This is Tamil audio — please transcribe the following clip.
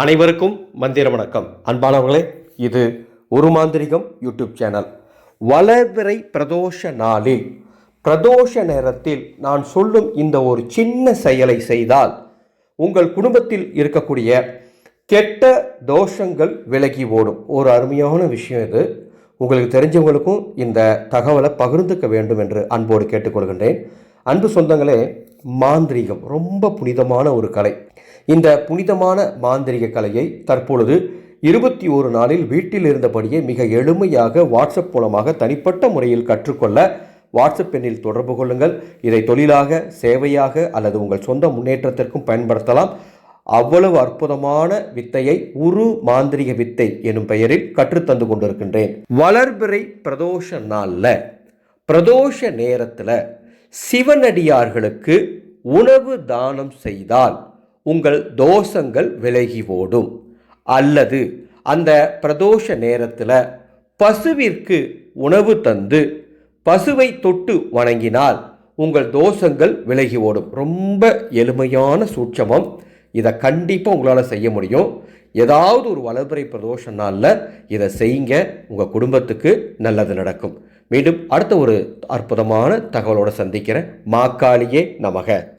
அனைவருக்கும் மந்திர வணக்கம். அன்பானவர்களே இது ஒரு மாந்திரிகம் யூடியூப் சேனல். வளர்பிறை பிரதோஷ நாளில் பிரதோஷ நேரத்தில் நான் சொல்லும் இந்த ஒரு சின்ன செயலை செய்தால் உங்கள் குடும்பத்தில் இருக்கக்கூடிய கெட்ட தோஷங்கள் விலகி ஓடும். ஒரு அருமையான விஷயம் இது. உங்களுக்கு தெரிஞ்சவங்களுக்கும் இந்த தகவலை பகிர்ந்துக்க வேண்டும் என்று அன்போடு கேட்டுக்கொள்கின்றேன். அன்பு சொந்தங்களே மாந்திரீகம். ரொம்ப புனிதமான ஒரு கலை. இந்த புனிதமான மாந்திரிக கலையை தற்பொழுது இருபத்தி ஒரு நாளில் வீட்டில் இருந்தபடியே மிக எளிமையாக வாட்ஸ்அப் மூலமாக தனிப்பட்ட முறையில் கற்றுக்கொள்ள வாட்ஸ்அப் எண்ணில் தொடர்பு கொள்ளுங்கள். இதை தொழிலாக சேவையாக அல்லது உங்கள் சொந்த முன்னேற்றத்திற்கும் பயன்படுத்தலாம். அவ்வளவு அற்புதமான வித்தையை உரு மாந்திரிக வித்தை எனும் பெயரில் கற்றுத்தந்து கொண்டிருக்கின்றேன். வளர்பிறை பிரதோஷ நாளில் பிரதோஷ நேரத்தில் சிவனடியார்களுக்கு உணவு தானம் செய்தால் உங்கள் தோஷங்கள் விலகி ஓடும். அல்லது அந்த பிரதோஷ நேரத்தில் பசுவிற்கு உணவு தந்து பசுவை தொட்டு வணங்கினால் உங்கள் தோஷங்கள் விலகி ஓடும். ரொம்ப எளிமையான சூட்சமம். இதை கண்டிப்பாக உங்களால் செய்ய முடியும். ஏதாவது ஒரு வளர்பிறை பிரதோஷ நாளில் இதை செய்யுங்க. உங்கள் குடும்பத்துக்கு நல்லது நடக்கும். மீண்டும் அடுத்த ஒரு அற்புதமான தகவலோடு சந்திக்கிறேன். மாக்காளியே நமக.